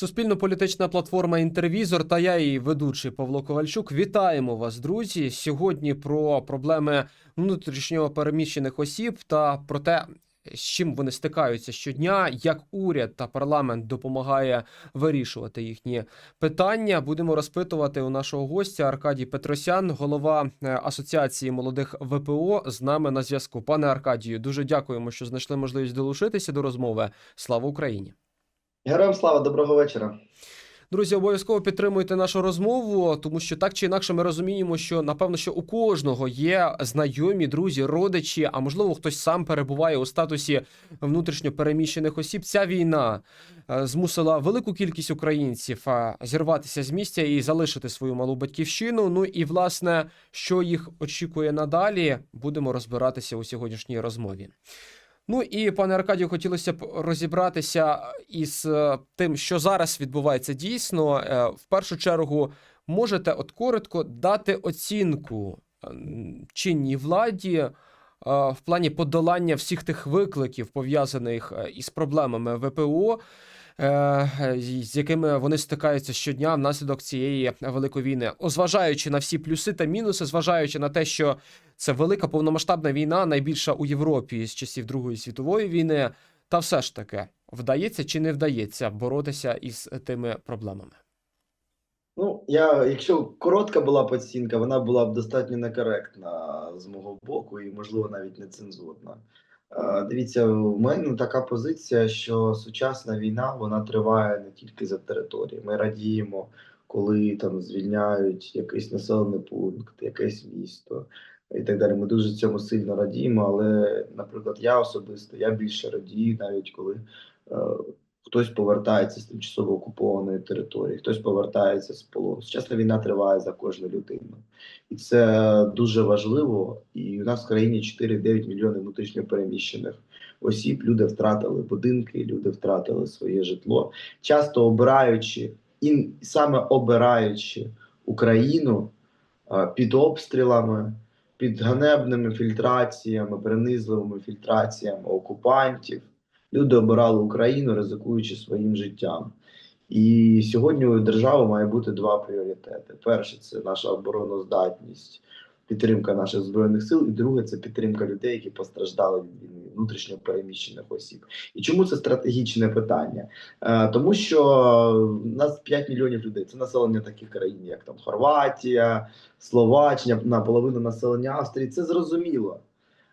Суспільно-політична платформа Інтервізор та я, її ведучий Павло Ковальчук. Вітаємо вас, друзі. Сьогодні про проблеми внутрішньо переміщених осіб та про те, з чим вони стикаються щодня, як уряд та парламент допомагає вирішувати їхні питання. Будемо розпитувати у нашого гостя Аркадій Петросян, голова е, Асоціації молодих ВПО, з нами на зв'язку. Пане Аркадію, дуже дякуємо, що знайшли можливість долучитися до розмови. Слава Україні! Героям слава, доброго вечора. Друзі, обов'язково підтримуйте нашу розмову, тому що так чи інакше ми розуміємо, що напевно, що у кожного є знайомі, друзі, родичі, а можливо, хтось сам перебуває у статусі внутрішньо переміщених осіб. Ця війна е, змусила велику кількість українців е, зірватися з місця і залишити свою малу батьківщину. Ну і власне, що їх очікує надалі, будемо розбиратися у сьогоднішній розмові. Ну і пане Аркадію, хотілося б розібратися із е, тим, що зараз відбувається дійсно. Е, В першу чергу, можете от коротко дати оцінку е, чинній владі е, в плані подолання всіх тих викликів, пов'язаних із проблемами ВПО, з якими вони стикаються щодня внаслідок цієї великої війни, зважаючи на всі плюси та мінуси, зважаючи на те, що це велика повномасштабна війна, найбільша у Європі з часів Другої світової війни. Та все ж таки, вдається чи не вдається боротися із тими проблемами? Ну, я, якщо коротка була б оцінка, вона була б достатньо некоректна з мого боку і, можливо, навіть нецензурна. Е, Дивіться, в мене така позиція, що сучасна війна вона триває не тільки за території. Ми радіємо, коли там звільняють якийсь населений пункт, якесь місто і так далі. Ми дуже цьому сильно радіємо. Але, наприклад, я особисто я більше радію, навіть коли е, хтось повертається з тимчасово окупованої території, хтось повертається з полону. Сучасна війна триває за кожну людину, і це дуже важливо. І у нас в країні 4-9 мільйонів внутрішньо переміщених осіб. Люди втратили будинки, люди втратили своє житло, часто обираючи і саме обираючи Україну під обстрілами. Під ганебними фільтраціями, принизливими фільтраціями окупантів, люди обирали Україну, ризикуючи своїм життям. І сьогодні у держави має бути два пріоритети: перше це наша обороноздатність, підтримка наших збройних сил, і друге це підтримка людей, які постраждали від війни, внутрішньо переміщених осіб. І чому це стратегічне питання? Е, тому що в нас 5 мільйонів людей. Це населення таких країн, як там Хорватія, Словаччина, наполовину населення Австрії. Це зрозуміло.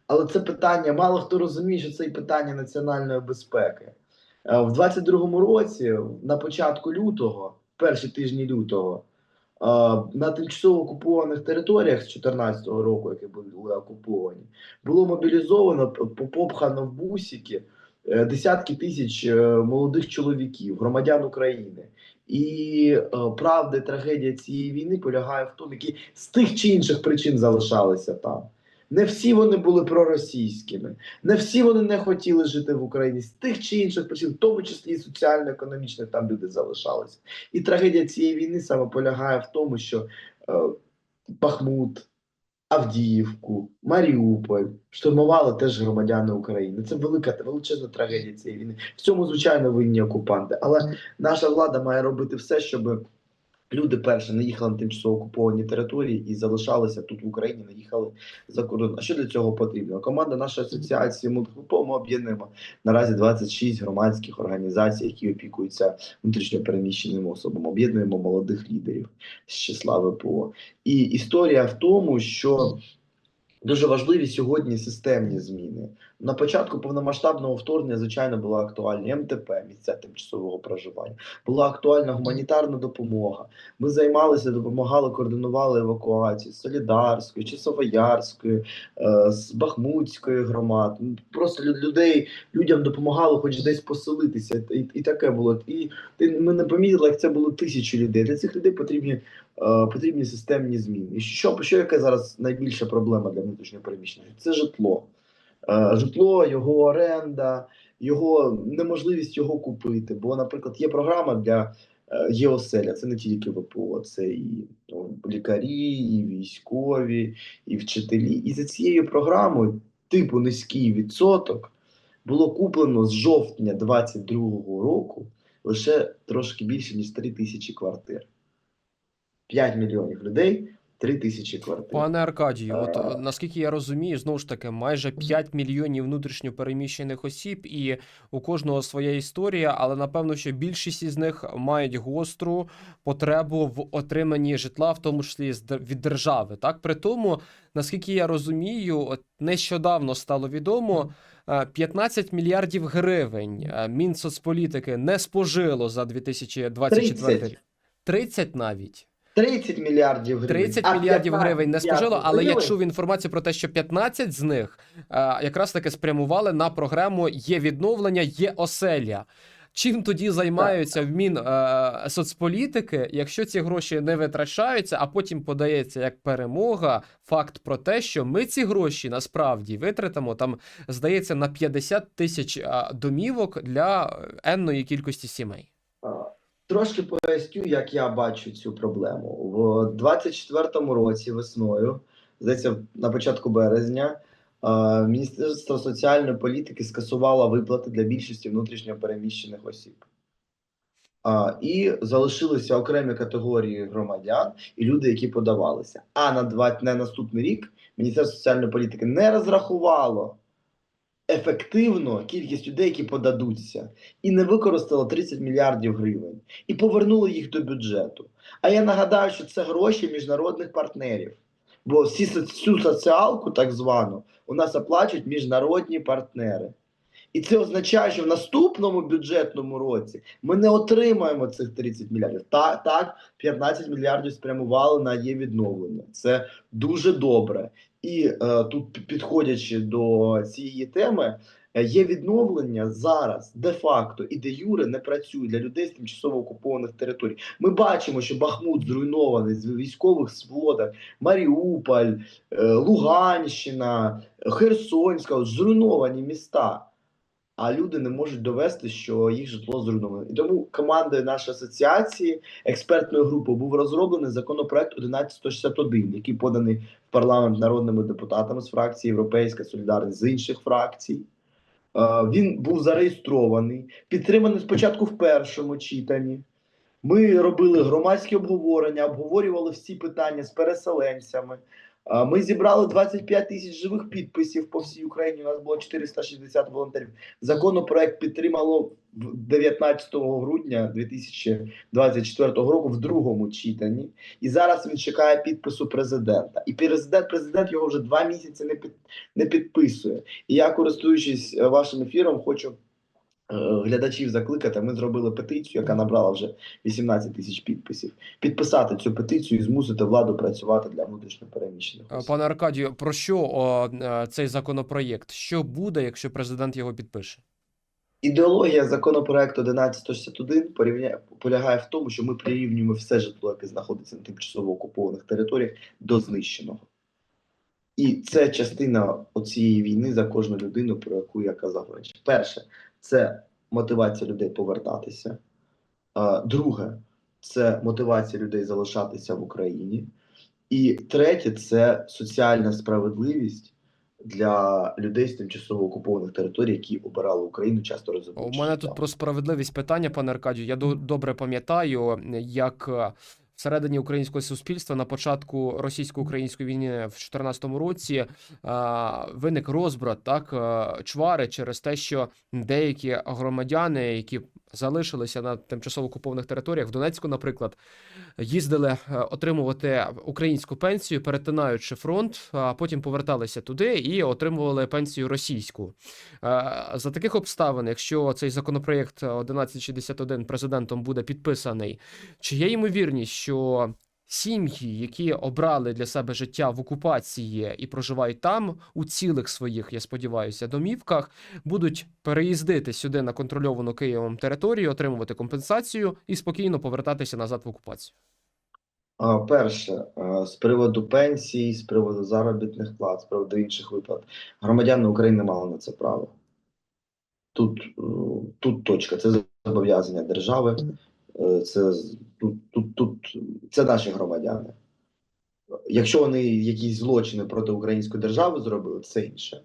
Але це питання, мало хто розуміє, що це і питання національної безпеки. Е, В 22-му році, на початку лютого, перші тижні лютого, е, на тимчасово окупованих територіях з 14-го року, які були окуповані, було мобілізовано, п- попхано в бусики е, десятки тисяч молодих чоловіків, громадян України. І правда, трагедія цієї війни полягає в тому, які з тих чи інших причин залишалися там. Не всі вони були проросійськими, не всі вони не хотіли жити в Україні з тих чи інших причин, в тому числі і соціально-економічних, там люди залишалися. І трагедія цієї війни саме полягає в тому, що е, Бахмут, Авдіївку, Маріуполь штурмували теж громадяни України. Це велика величезна трагедія цієї війни. В цьому, звичайно, винні окупанти. Але наша влада має робити все, щоб люди перше не їхали на тимчасово окуповані території і залишалися тут в Україні, не їхали за кордон. А що для цього потрібно? Команда нашої асоціації «Мудгрупо» ми об'єднуємо наразі 26 громадських організацій, які опікуються внутрішньо переміщеними особами. Об'єднуємо молодих лідерів з числа ВПО. І історія в тому, що дуже важливі сьогодні системні зміни. На початку повномасштабного вторгнення, звичайно, була актуальна МТП, місця тимчасового проживання, була актуальна гуманітарна допомога. Ми займалися, допомагали, координували евакуацію з Солідарської, Часовоярської, е, з Бахмутської громад. Просто лю- людей людям допомагали, хоч десь поселитися, і, і таке було. І ти- ми не помітили, як це було тисячі людей. Для цих людей потрібні, потрібні системні зміни. І що, що яка зараз найбільша проблема для внутрішнього переміщення? Це житло. Е, Житло, його оренда, його неможливість його купити. Бо, наприклад, є програма для е, є оселя. Це не тільки ВПО, це і ну, лікарі, і військові, і вчителі. І за цією програмою, типу низький відсоток, було куплено з жовтня 22-го року лише трошки більше, ніж 3 тисячі квартир. 5 мільйонів людей, 3 тисячі квартир. Пане Аркадію, от Е. е, наскільки я розумію, знову ж таки, майже 5 мільйонів внутрішньо переміщених осіб, і у кожного своя історія, але напевно, що більшість із них мають гостру потребу в отриманні житла, в тому числі від держави. Так, при тому, наскільки я розумію, от нещодавно стало відомо. е, 15 мільярдів гривень е, Мінсоцполітики не спожило за 2024 30. рік. 30 навіть. 30 мільярдів гривень. 30 А мільярдів 15 гривень не спожило, але я чув інформацію про те, що 15 з них е, якраз таки спрямували на програму Є відновлення, є оселя. Чим тоді займаються в Мін е, соцполітики, якщо ці гроші не витрачаються, а потім подається як перемога факт про те, що ми ці гроші насправді витратимо там, здається, на 50 тисяч е, домівок для енної кількості сімей. Трошки поясню, як я бачу цю проблему. В 24-му році весною, здається, на початку березня, Міністерство соціальної політики скасувало виплати для більшості внутрішньо переміщених осіб. А, І залишилися окремі категорії громадян і люди, які подавалися. А на, два, на наступний рік Міністерство соціальної політики не розрахувало ефективно кількість людей, які подадуться і не використало 30 мільярдів гривень і повернуло їх до бюджету. А я нагадаю, що це гроші міжнародних партнерів. Бо всі всю соціалку, так звану, у нас оплачують міжнародні партнери. І це означає, що в наступному бюджетному році ми не отримаємо цих 30 мільярдів. Так, так 15 мільярдів спрямували на є відновлення. Це дуже добре. І е, тут підходячи до цієї теми, е, є відновлення зараз де-факто і де юре не працює для людей з тимчасово окупованих територій. Ми бачимо, що Бахмут зруйнований з військових сводах, Маріуполь, е, Луганщина, Херсонська зруйновані міста. А люди не можуть довести, що їх житло зруйноване. І тому командою нашої асоціації експертною групою був розроблений законопроект 1161, який поданий в парламент народними депутатами з фракції Європейська Солідарність з інших фракцій. Е, Він був зареєстрований, підтриманий спочатку в першому читанні. Ми робили громадські обговорення, обговорювали всі питання з переселенцями. Ми зібрали 25 тисяч живих підписів по всій Україні. У нас було 460 волонтерів. Законопроект підтримало в 19 грудня 2024 року в другому читанні. І зараз він чекає підпису президента. І президент, президент його вже два місяці не під не підписує. І я, користуючись е, вашим ефіром, хочу глядачів закликати. Ми зробили петицію, яка набрала вже 18 тисяч підписів. Підписати цю петицію і змусити владу працювати для внутрішньопереміщених. Е. Пане Аркадію, про що о, е, цей законопроєкт? Що буде, якщо президент його підпише? Ідеологія законопроекту 1161 порівня... полягає в тому, що ми прирівнюємо все житло, яке знаходиться на тимчасово окупованих територіях, до знищеного. І це частина оцієї війни за кожну людину, про яку я казав раніше. Перше, це мотивація людей повертатися. Друге, це мотивація людей залишатися в Україні. І третє, це соціальна справедливість для людей з тимчасово окупованих територій, які обирали Україну, часто У мене тут про справедливість питання, пане Аркадію. Я добре пам'ятаю, як всередині українського суспільства на початку російсько-української війни в 2014 році а, виник розбрат, так е, чвари через те, що деякі громадяни, які залишилися на тимчасово окупованих територіях в Донецьку, наприклад, їздили е, отримувати українську пенсію, перетинаючи фронт, а потім поверталися туди і отримували пенсію російську. Е, За таких обставин, якщо цей законопроєкт 1161 президентом буде підписаний, чи є ймовірність, що сім'ї, які обрали для себе життя в окупації і проживають там у цілих своїх, я сподіваюся, домівках, будуть переїздити сюди на контрольовану Києвом територію, отримувати компенсацію і спокійно повертатися назад в окупацію? Перше, з приводу пенсій, з приводу заробітних плат, з приводу інших виплат, громадяни України мали на це право. Тут, е, тут точка, це зобов'язання держави, це, тут, тут, тут, це наші громадяни. Якщо вони якісь злочини проти української держави зробили, це інше.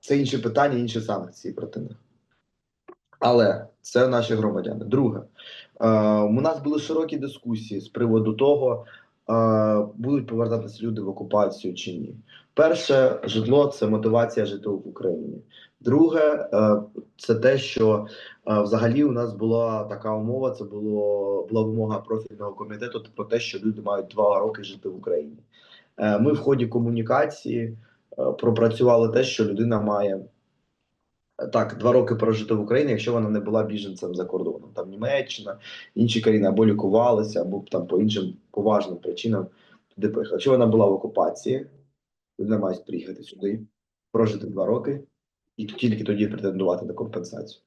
Це інше питання, інші санкції проти них. Але це наші громадяни. Друге, е, у нас були широкі дискусії з приводу того, е, будуть повертатися люди в окупацію чи ні. Перше, житло це мотивація жити в Україні. Друге, е, це те, що е, взагалі у нас була така умова. Це було була вимога профільного комітету про те, що люди мають два роки жити в Україні. Е, Ми в ході комунікації пропрацювали те, що людина має так, два роки прожити в Україні, якщо вона не була біженцем за кордоном. Там Німеччина, інші країни або лікувалися, або там по іншим поважним причинам туди поїхала. Якщо вона була в окупації, людина має приїхати сюди, прожити два роки і тільки тоді претендувати на компенсацію.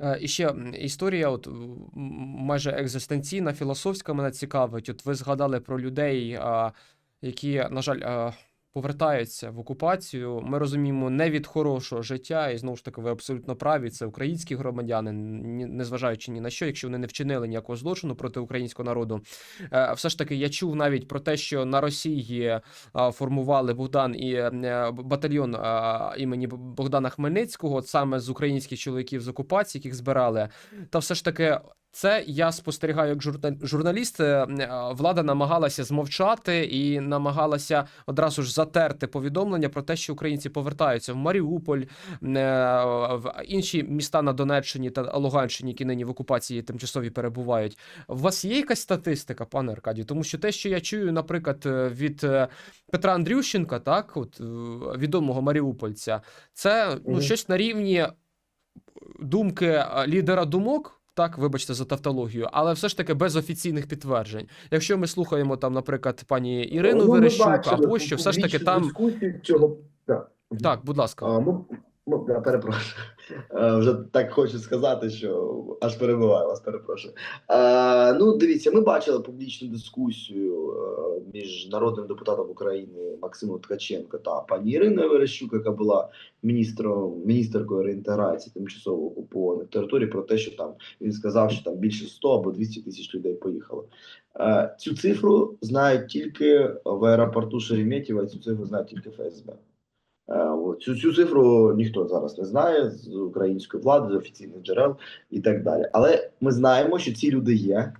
Е, І ще історія, от майже екзистенційна, філософська мене цікавить. От ви згадали про людей, які, на жаль, повертаються в окупацію. Ми розуміємо не від хорошого життя, і знову ж таки, ви абсолютно праві. Це українські громадяни, незважаючи ні на що, якщо вони не вчинили ніякого злочину проти українського народу. Е, Все ж таки, я чув навіть про те, що на Росії формували Богдан і е, батальйон імені Богдана Хмельницького, саме з українських чоловіків з окупації, яких збирали. Та все ж таки, це я спостерігаю як журна- журналіст. е, е, Влада намагалася змовчати і намагалася одразу ж затерти повідомлення про те, що українці повертаються в Маріуполь, е, в інші міста на Донеччині та Луганщині, які нині в окупації тимчасові перебувають. У вас є якась статистика, пане Аркадію? Тому що те, що я чую, наприклад, від Петра Андрющенка, так, от відомого маріупольця, це ну, щось на рівні думки лідера думок. Так, вибачте за тавтологію, але все ж таки без офіційних підтверджень. Якщо ми слухаємо там, наприклад, пані Ірину Ну, Верещук, або що все ж таки там. цього. Так. Так, будь ласка. А, ми, ми, я перепрошую. Е, Вже так хочу сказати, що аж перебиваю вас, перепрошую. Е, ну, дивіться, ми бачили публічну дискусію е, між народним депутатом України Максимом Ткаченко та пані Іриною Верещук, яка була міністром міністеркою реінтеграції тимчасово окупованих територій, про те, що там він сказав, що там більше 100 або 200 тисяч людей поїхало. Цю цифру знають тільки в аеропорту Шереметьєво, цю цифру знають тільки ФСБ. Е, Цю, цю цифру ніхто зараз не знає з української влади, з офіційних джерел і так далі. Але ми знаємо, що ці люди є.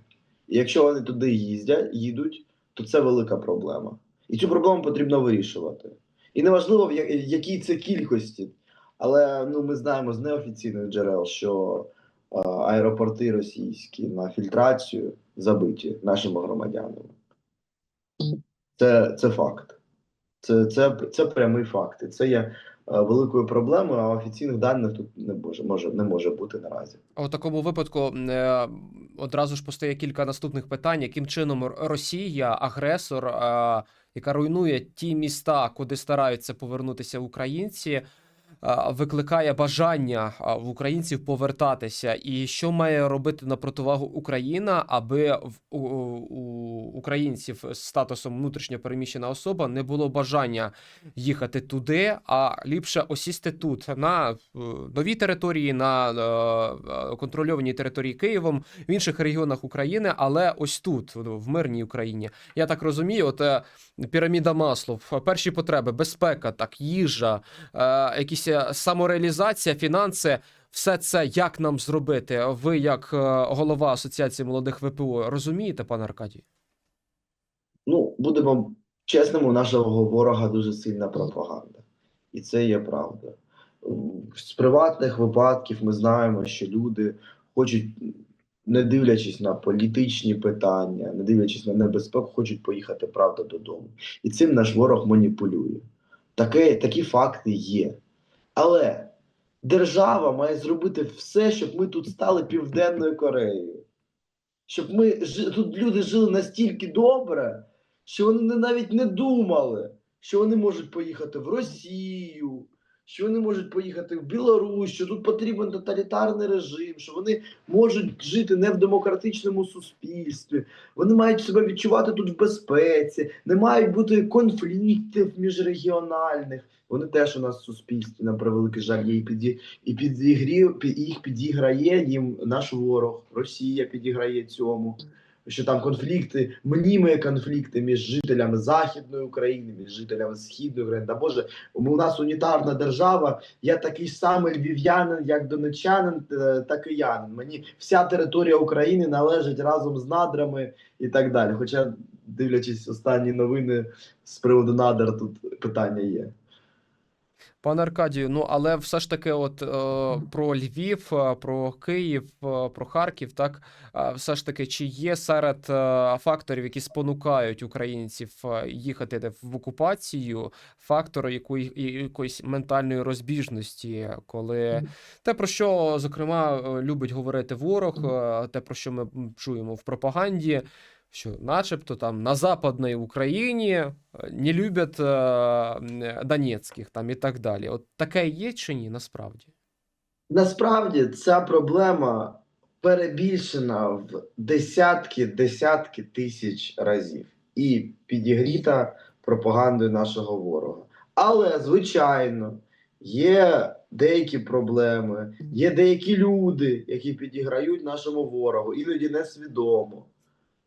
І якщо вони туди їздять, їдуть, то це велика проблема. І цю проблему потрібно вирішувати. І неважливо, в якій це кількості, але ну, ми знаємо з неофіційних джерел, що е, аеропорти російські на фільтрацію забиті нашими громадянами. Це, це факт. Це, це, це прямий факт. І це є е, великою проблемою, а офіційних даних тут не може, може, не може бути наразі. А У такому випадку е, одразу ж постає кілька наступних питань: яким чином Росія, агресор, е, яка руйнує ті міста, куди стараються повернутися українці, викликає бажання в українців повертатися, і що має робити на противагу Україна, аби в у, у українців з статусом внутрішньо переміщена особа не було бажання їхати туди, а ліпше осісти тут на е, новій території, на е, е, контрольованій території Києвом, в інших регіонах України, але ось тут, в мирній Україні. Я так розумію, от піраміда Маслов, перші потреби, безпека, так, їжа, якісь самореалізація, фінанси. Все це як нам зробити? Ви, як голова Асоціації молодих ВПО, розумієте, пане Аркадій? Ну, будемо чесними, у нашого ворога дуже сильна пропаганда. І це є правда. З приватних випадків ми знаємо, що люди хочуть, не дивлячись на політичні питання, не дивлячись на небезпеку, хочуть поїхати правда додому. І цим наш ворог маніпулює. Таке, такі факти є. Але держава має зробити все, щоб ми тут стали Південною Кореєю. Щоб ми тут люди жили настільки добре, що вони навіть не думали, що вони можуть поїхати в Росію, що вони можуть поїхати в Білорусь, що тут потрібен тоталітарний режим, що вони можуть жити не в демократичному суспільстві, вони мають себе відчувати тут в безпеці, не мають бути конфліктів міжрегіональних. Вони теж у нас в суспільстві, на превеликий жаль, є і піді, і підігрів, пі- їх підіграє їм наш ворог, Росія підіграє цьому. Що там конфлікти, мніми конфлікти між жителями Західної України, між жителями Східної України. Да Боже, у нас унітарна держава. Я такий самий львів'янин, як донечанин е, та киянин. Мені вся територія України належить разом з надрами і так далі. Хоча, дивлячись останні новини з приводу надр, тут питання є. Пане Аркадію, ну але все ж таки, от е, про Львів, е, про Київ, е, про Харків, так все ж таки, чи є серед е, факторів, які спонукають українців їхати в окупацію, фактори якої, якоїсь ментальної розбіжності, коли те, про що зокрема любить говорити ворог, те, про що ми чуємо в пропаганді. Що, начебто, там на Западній Україні е, не люблять е, Донецьких там і так далі. От таке є чи ні насправді? Насправді ця проблема перебільшена в десятки десятки тисяч разів і підігріта пропагандою нашого ворога. Але, звичайно, є деякі проблеми, є деякі люди, які підіграють нашому ворогу, іноді несвідомо.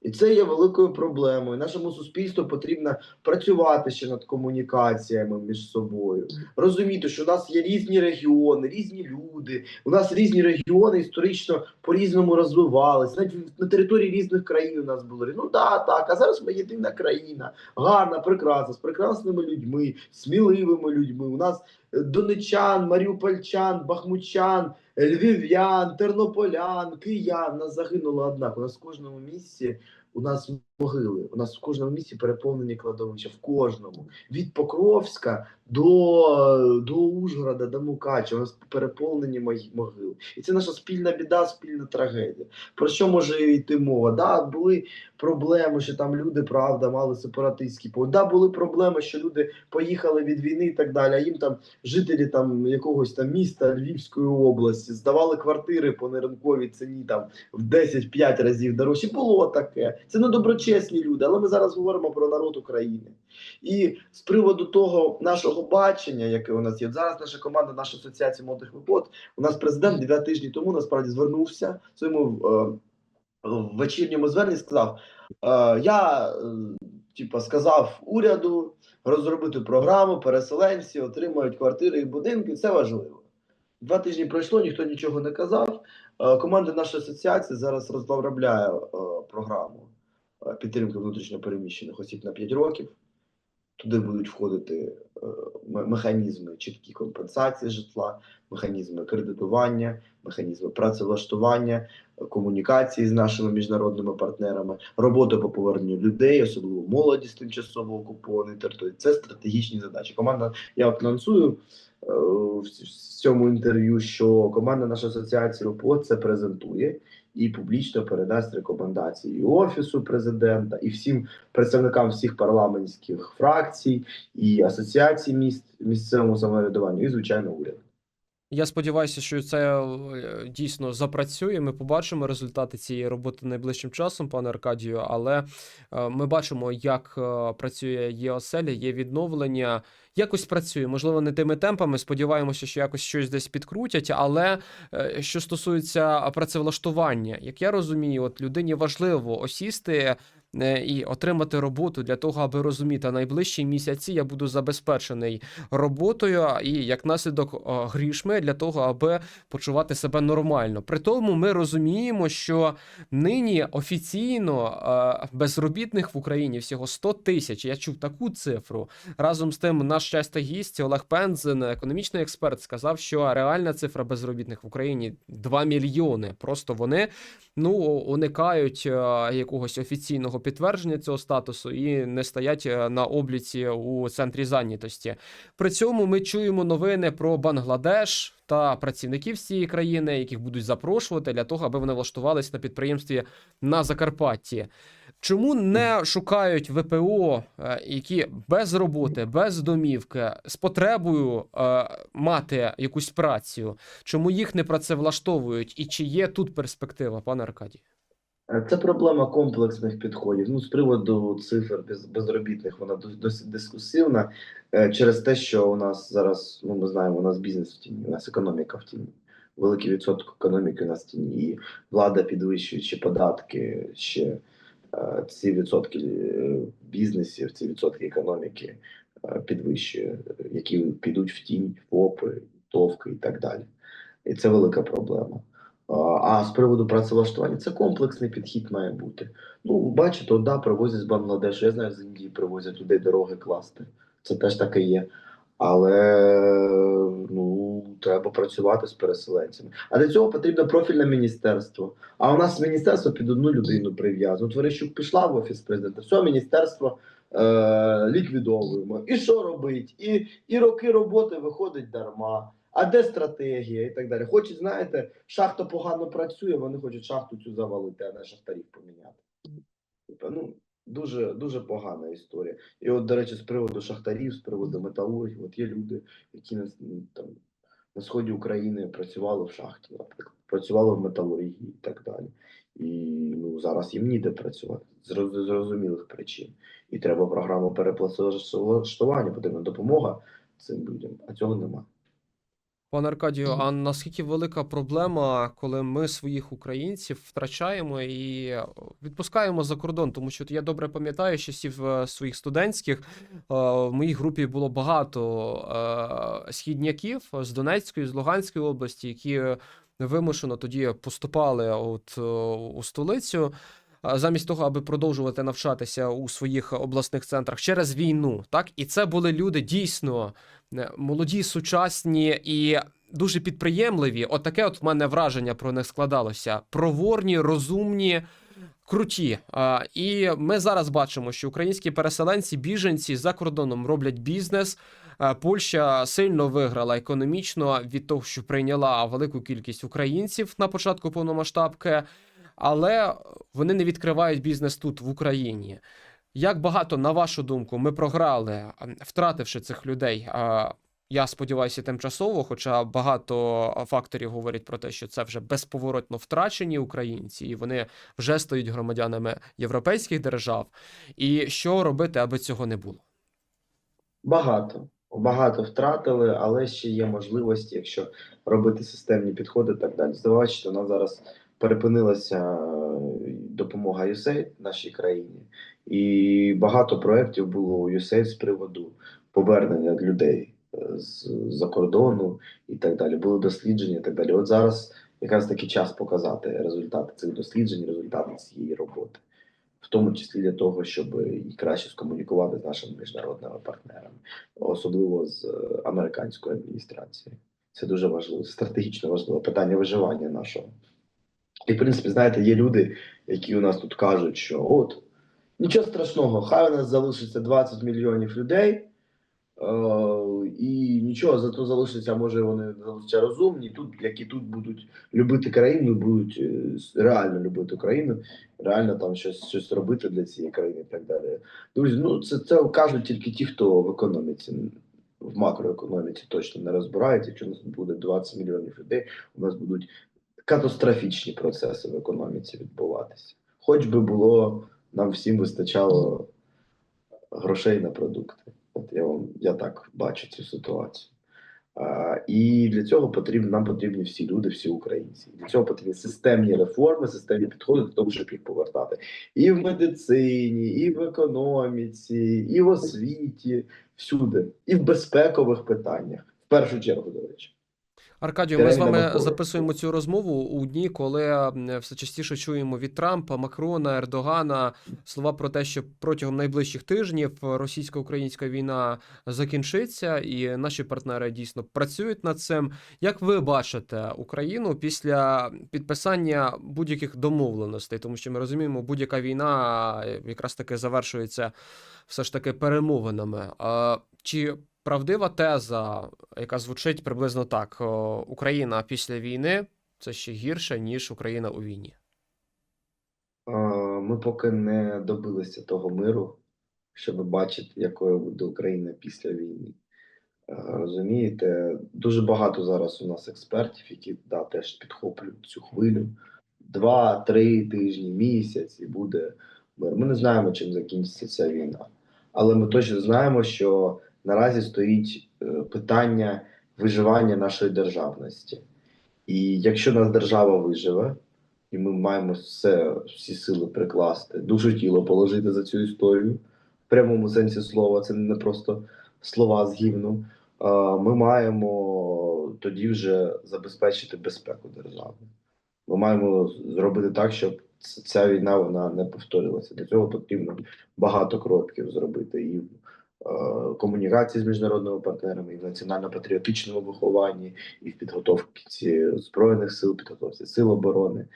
І це є великою проблемою. Нашому суспільству потрібно працювати ще над комунікаціями між собою. Розуміти, що у нас є різні регіони, різні люди. У нас різні регіони історично по-різному розвивалися. Навіть на території різних країн у нас були. Ну да, так. А зараз ми єдина країна, гарна, прекрасна, з прекрасними людьми, сміливими людьми. У нас е, донечан, маріупольчан, бахмучан, львів'ян, тернополян, киян. Нас загинуло однак. У нас в кожному місці. У нас могили, у нас в кожному місці переповнені кладовища, в кожному. Від Покровська до, до Ужгорода, до Мукача. У нас переповнені могили. І це наша спільна біда, спільна трагедія. Про що може йти мова? Да, були проблеми, що там люди, правда, мали сепаратистські. Да, були проблеми, що люди поїхали від війни і так далі. А їм там жителі там якогось там міста Львівської області здавали квартири по неринковій ціні там в 10-5 разів дорожче. Було таке. Це не доброчесні люди, але ми зараз говоримо про народ України. І з приводу того нашого бачення, яке у нас є зараз, наша команда, наша асоціація молодих випот, у нас президент 9 тижнів тому насправді звернувся в своєму е, в вечірньому зверненні сказав: е, я е, типа сказав уряду розробити програму, переселенці отримають квартири і будинки. Це важливо. Два тижні пройшло, ніхто нічого не казав. Команда нашої асоціації зараз розробляє програму підтримки внутрішньопереміщених осіб на 5 років. Туди будуть входити е, механізми чіткі компенсації житла, механізми кредитування, механізми працевлаштування, е, комунікації з нашими міжнародними партнерами, робота по поверненню людей, особливо молоді з тимчасово окупованої території. Це стратегічні задачі. Команда я анонсую е, в цьому інтерв'ю, що команда нашої асоціації РОПО це презентує і публічно передасть рекомендації і офісу президента, і всім представникам всіх парламентських фракцій і асоціацій міст місцевому самоврядуванню, і звичайно уряду. Я сподіваюся, що це е, дійсно запрацює. Ми побачимо результати цієї роботи найближчим часом, пане Аркадію. Але е, ми бачимо, як е, працює ЄОСЕЛЯ, є відновлення. Якось працює, можливо, не тими темпами. Сподіваємося, що якось щось десь підкрутять. Але що стосується працевлаштування, як я розумію, от людині важливо осісти. Е, І отримати роботу для того, аби розуміти найближчі місяці я буду забезпечений роботою, і як наслідок грішми для того, аби почувати себе нормально. При тому ми розуміємо, що нині офіційно безробітних в Україні всього 100 тисяч. Я чув таку цифру. Разом з тим, наш часто гість Олег Пензен, економічний експерт, сказав, що реальна цифра безробітних в Україні 2 мільйони. Просто вони ну уникають якогось офіційного підтвердження цього статусу і не стоять е, на обліці у центрі зайнятості. При цьому ми чуємо новини про Бангладеш та працівників цієї країни, яких будуть запрошувати для того, аби вони влаштувалися на підприємстві на Закарпатті. Чому не шукають ВПО, е, які без роботи, без домівки, з потребою е, мати якусь працю? Чому їх не працевлаштовують? І чи є тут перспектива, пане Аркадій? Е, Це проблема комплексних підходів. Ну, з приводу цифр без, безробітних, вона досить дискусивна е, через те, що у нас зараз, ну ми знаємо, у нас бізнес в тіні, у нас економіка в тіні. Великий відсоток економіки у нас в тіні. І влада підвищуючи податки ще е, ці відсотки бізнесів, ці відсотки економіки підвищує, які підуть в тінь, ФОПи, ТОВки і так далі. І це велика проблема. А, з приводу працевлаштування це комплексний підхід має бути. Ну, бачите, да, привозять з Бангладешу. Я знаю, з Індії привозять людей дороги класти. Це теж таке є. Але ну, треба працювати з переселенцями. А для цього потрібно профільне міністерство. А у нас міністерство під одну людину прив'язано. От Верещук пішла в офіс президента, все міністерство е- ліквідовуємо. І що робить? І, і роки роботи виходить дарма. А де стратегія і так далі? Хочуть, знаєте, шахта погано працює, вони хочуть шахту цю завалити, а не шахтарів поміняти. Ну, дуже, дуже погана історія. І от, до речі, з приводу шахтарів, з приводу металургів, от є люди, які на, ну, там, на сході України працювали в шахті, наприклад, працювали в металургії і так далі. І ну, зараз їм ніде працювати з зрозумілих причин. І треба програму перепластування, потрібна допомога цим людям, а цього немає. Пане Аркадію, а наскільки велика проблема, коли ми своїх українців втрачаємо і відпускаємо за кордон? Тому що я добре пам'ятаю, що часів е, своїх студентських е, в моїй групі було багато е, східняків з Донецької, з Луганської області, які вимушено тоді поступали от у столицю. Замість того, аби продовжувати навчатися у своїх обласних центрах через війну, так і це були люди дійсно молоді, сучасні і дуже підприємливі. От от в мене враження про них складалося: проворні, розумні. Круті, а, і ми зараз бачимо, що українські переселенці, біженці за кордоном роблять бізнес. А, Польща сильно виграла економічно від того, що прийняла велику кількість українців на початку повномасштабки, але вони не відкривають бізнес тут, в Україні. Як багато, на вашу думку, ми програли, втративши цих людей? Я сподіваюся, тимчасово, хоча багато факторів говорять про те, що це вже безповоротно втрачені українці, і вони вже стають громадянами європейських держав. І що робити, аби цього не було? Багато. Багато втратили, але ще є можливості, якщо робити системні підходи так далі. Здавалося, що у нас зараз перепинилася е, допомога USAID нашій країні, і багато проєктів було у USAID з приводу повернення людей е, з-за кордону і так далі. Були дослідження і так далі. От зараз якраз таки час показати результати цих досліджень, результати цієї роботи в тому числі для того, щоб і краще скомунікувати з нашими міжнародними партнерами, особливо з е, американською адміністрацією. Це дуже важливо, стратегічно важливе питання виживання нашого. І, в принципі, знаєте, є люди, які у нас тут кажуть, що от нічого страшного, хай у нас залишиться 20 мільйонів людей, е, і нічого, зато залишиться, може вони залишаться розумні, тут, які тут будуть любити країну, будуть е, реально любити країну, реально там щось, щось робити для цієї країни і так далі. Друзі, ну це, це кажуть тільки ті, хто в економіці, в макроекономіці точно не розбирається. Якщо у нас буде 20 мільйонів людей, у нас будуть катастрофічні процеси в економіці відбуватися. Хоч би було, нам всім вистачало грошей на продукти. От я вам я так бачу цю ситуацію. А, і для цього потрібно нам потрібні всі люди, всі українці. Для цього потрібні системні реформи, системні підходи до того, щоб їх повертати і в медицині, і в економіці, і в освіті, всюди, і в безпекових питаннях, в першу чергу, до речі. Аркадію, ми з вами записуємо цю розмову у дні, коли все частіше чуємо від Трампа, Макрона, Ердогана слова про те, що протягом найближчих тижнів російсько-українська війна закінчиться, і наші партнери дійсно працюють над цим. Як ви бачите Україну після підписання будь-яких домовленостей, тому що ми розуміємо, будь-яка війна е, якраз таки завершується все ж таки перемовинами. Чи правдива теза, яка звучить приблизно так: Україна після війни це ще гірше, ніж Україна у війні. Ми поки не добилися того миру, щоб бачити, якою буде Україна після війни. Е, Розумієте, дуже багато зараз у нас експертів, які да, теж підхоплюють цю хвилю. Два-три тижні, місяць і буде мир. Ми не знаємо, чим закінчиться ця війна. Але ми точно знаємо, що наразі стоїть е, питання виживання нашої державності. І якщо нас держава виживе, і ми маємо все, всі сили прикласти, душу тіло положити за цю історію в прямому сенсі слова. Це не просто слова з гімну. Ми маємо тоді вже забезпечити безпеку держави. Ми маємо зробити так, щоб ця війна вона не повторилася. Для цього потрібно багато кроків зробити і комунікації з міжнародними партнерами, і в національно-патріотичному вихованні, і в підготовці збройних сил, підготовці сил оборони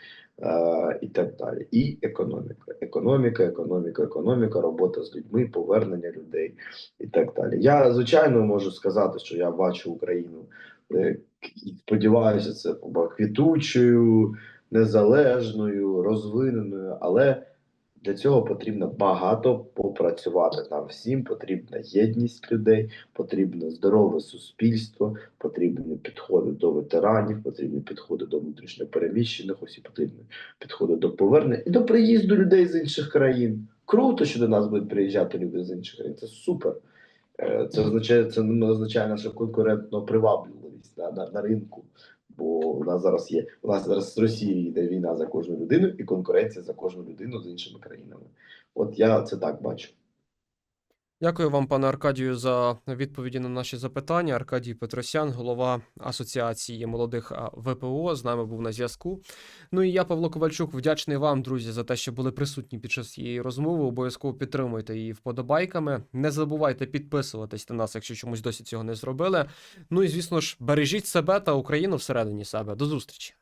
е, і так далі. І економіка, економіка, економіка, економіка, робота з людьми, повернення людей і так далі. Я звичайно можу сказати, що я бачу Україну. е, і Сподіваюся, це квітучою, незалежною, розвиненою, але для цього потрібно багато попрацювати. Нам всім потрібна єдність людей, потрібно здорове суспільство, потрібні підходи до ветеранів, потрібні підходи до внутрішньопереміщених осіб, потрібні підходи до повернення і до приїзду людей з інших країн. Круто, що до нас будуть приїжджати люди з інших країн. Це супер. Е, Це означає, це означає нашу конкурентну привабливість на, на, на ринку. Бо у нас зараз є у нас зараз з Росією йде війна за кожну людину і конкуренція за кожну людину з іншими країнами. От я це так бачу. Дякую вам, пане Аркадію, за відповіді на наші запитання. Аркадій Петросян, голова Асоціації молодих ВПО, з нами був на зв'язку. Ну і я, Павло Ковальчук, вдячний вам, друзі, за те, що були присутні під час цієї розмови. Обов'язково підтримуйте її вподобайками. Не забувайте підписуватись на нас, якщо чомусь досі цього не зробили. Ну і звісно ж, бережіть себе та Україну всередині себе. До зустрічі.